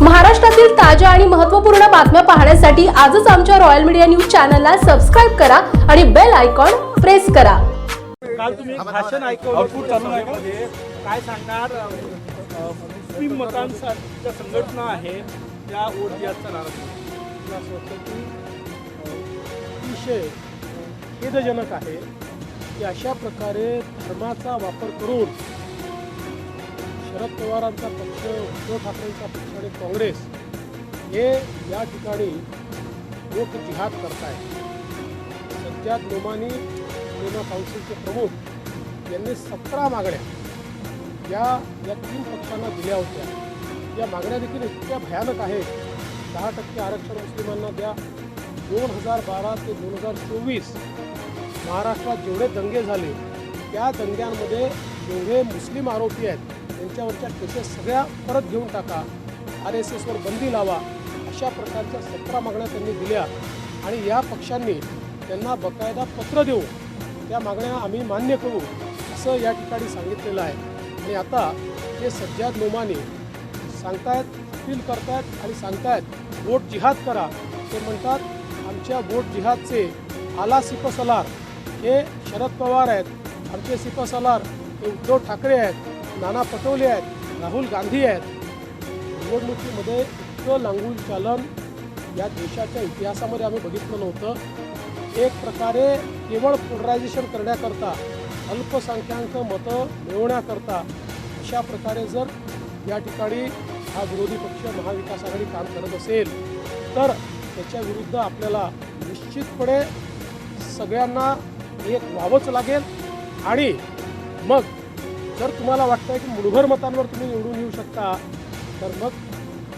महाराष्ट्रातील ताज्या आणि महत्त्वपूर्ण बातम्या पाहण्यासाठी आजच आमच्या रॉयल मीडिया न्यूज चॅनलला सबस्क्राईब करा आणि बेल आयकॉन प्रेस करा काल तुम्ही एक भाषण ऐकवलं सभेमध्ये. काय सांगणार अ, मुस्लिम मतांच्या ज्या संघटना आहे त्या नारा. मला असं वाटतं की अ, अतिशय खेदजनक आहे की अशा प्रकारे धर्माचा वापर करून शरद पवारांचा पक्ष उद्धव ठाकरेंचा पक्ष आणि काँग्रेस हे या ठिकाणी लोक जिहाद आहेत सज्जाद नोमानी सिनेमा काउन्सिलचे प्रमुख यांनी सतरा मागण्या या या तीन पक्षांना दिल्या होत्या. या मागण्या देखील इतक्या भयानक आहेत. दहा टक्के आरक्षण मुस्लिमांना द्या. दोन हजार बारा ते दोन हजार चोवीस महाराष्ट्रात जेवढे दंगे झाले त्या दंग्यांमध्ये जेवढे मुस्लिम आरोपी आहेत त्यांच्यावरच्या केसेस सगळ्या परत घेऊन टाका. आर एस एसवर बंदी लावा. अशा प्रकारच्या सतरा मागण्या त्यांनी दिल्या. आणि या पक्षांनी त्यांना बकायदा पत्र देऊ त्या मागण्या आम्ही मान्य करू असं या ठिकाणी सांगितलेलं आहे. आणि आता हे सज्जाद नोमानी सांगतायत अपील करतायत आणि सांगतायत वोट जिहाद करा. ते म्हणतात आमच्या वोट जिहादचे आला सिपसलार हे शरद पवार आहेत आमचे सिपसलार हे उद्धव ठाकरे आहेत नाना पटोले आहेत राहुल गांधी आहेत. निवडणुकीमध्ये इतकं लांगूल चालन या देशाच्या इतिहासामध्ये आम्ही बघितलं नव्हतं. एक प्रकारे केवळ पोलरायझेशन करण्याकरता अल्पसंख्याक मतं मिळवण्याकरता अशा प्रकारे जर या ठिकाणी हा विरोधी पक्ष महाविकास आघाडी काम करत असेल तर त्याच्या विरुद्ध आपल्याला निश्चितपणे सगळ्यांना एक व्हावंच लागेल आणि मग जर तुम्हाला वाटतंय की मुठभर मतांवर तुम्ही निवडून येऊ शकता तर मग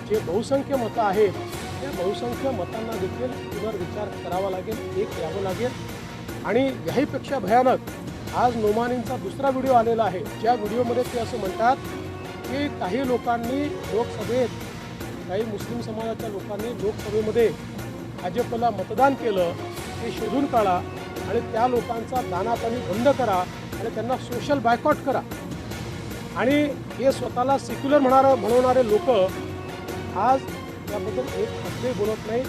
जे बहुसंख्य मतं आहेत त्या बहुसंख्य मतांना देखील पुनर्विचार करावा लागेल एक यावं लागेल. आणि याहीपेक्षा भयानक आज नोमानींचा दुसरा व्हिडिओ आलेला आहे. ज्या व्हिडिओमध्ये ते असं म्हणतात की काही लोकांनी लोकसभेत काही मुस्लिम समाजाच्या लोकांनी लोकसभेमध्ये भाजपला मतदान केलं ते शोधून काढा आणि त्या लोकांचा दानापाणी बंद करा आणि त्यांना सोशल बायकॉट करा. आणि हे स्वतःला सेक्युलर म्हणणार म्हणवणारे लोक आज त्याबद्दल एक शब्दही बोलत नाही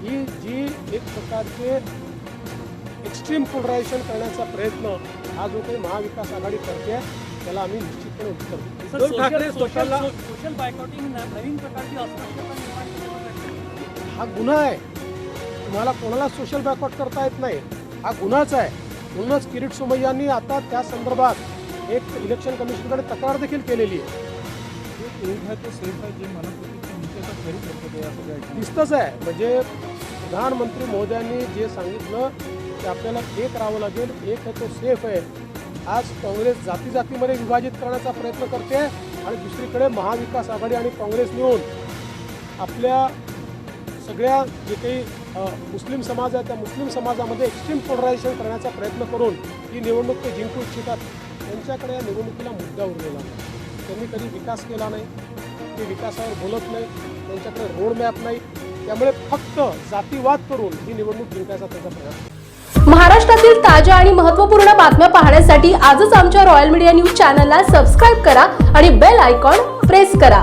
ही जी एक प्रकारचे एक्स्ट्रीम पोलरायझेशन करण्याचा प्रयत्न हा जो काही महाविकास आघाडी करते त्याला आम्ही निश्चितपणे उत्तर देऊ. सर, उद्धव ठाकरे स्वतःला सोशल बायकॉटिंग नवीन प्रकारची अस्पृश्यता निर्माण करण्याचा हा गुन्हा आहे. तुम्हाला कोणाला सोशल बॅकआउट करता येत नाही? हा गुन्हाच आहे. म्हणूनच किरीट सोमय्यांनी आता त्या संदर्भात एक इलेक्शन कमिशनकडे तक्रार देखील केलेली आहे. दिसतंच आहे. म्हणजे प्रधानमंत्री महोदयांनी जे सांगितलं की आपल्याला एक राहावं लागेल एक आहे तो सेफ आहे. आज काँग्रेस जाती जातीमध्ये विभाजित करण्याचा प्रयत्न करते आणि दुसरीकडे महाविकास आघाडी आणि काँग्रेस मिळून आपल्या सगळ्या जे काही मुस्लिम समाज आहे त्या मुस्लिम समाजामध्ये एक्स्ट्रीम पोलरायझेशन करण्याचा प्रयत्न करून ही निवडणूक ते जिंकू इच्छितात. त्यांच्याकडे या निवडणुकीला मुद्दा उरलेला नाही. त्यांनी कधी विकास केला नाही ते विकासावर बोलत नाही त्यांच्याकडे रोड मॅप नाही. त्यामुळे फक्त जातीवाद करून ही निवडणूक जिंकायचा त्याचा प्रयत्न महाराष्ट्रातील ताज्या आणि महत्त्वपूर्ण बातम्या पाहण्यासाठी आजच आमच्या रॉयल मीडिया न्यूज चॅनलला सबस्क्राईब करा आणि बेल आयकॉन प्रेस करा.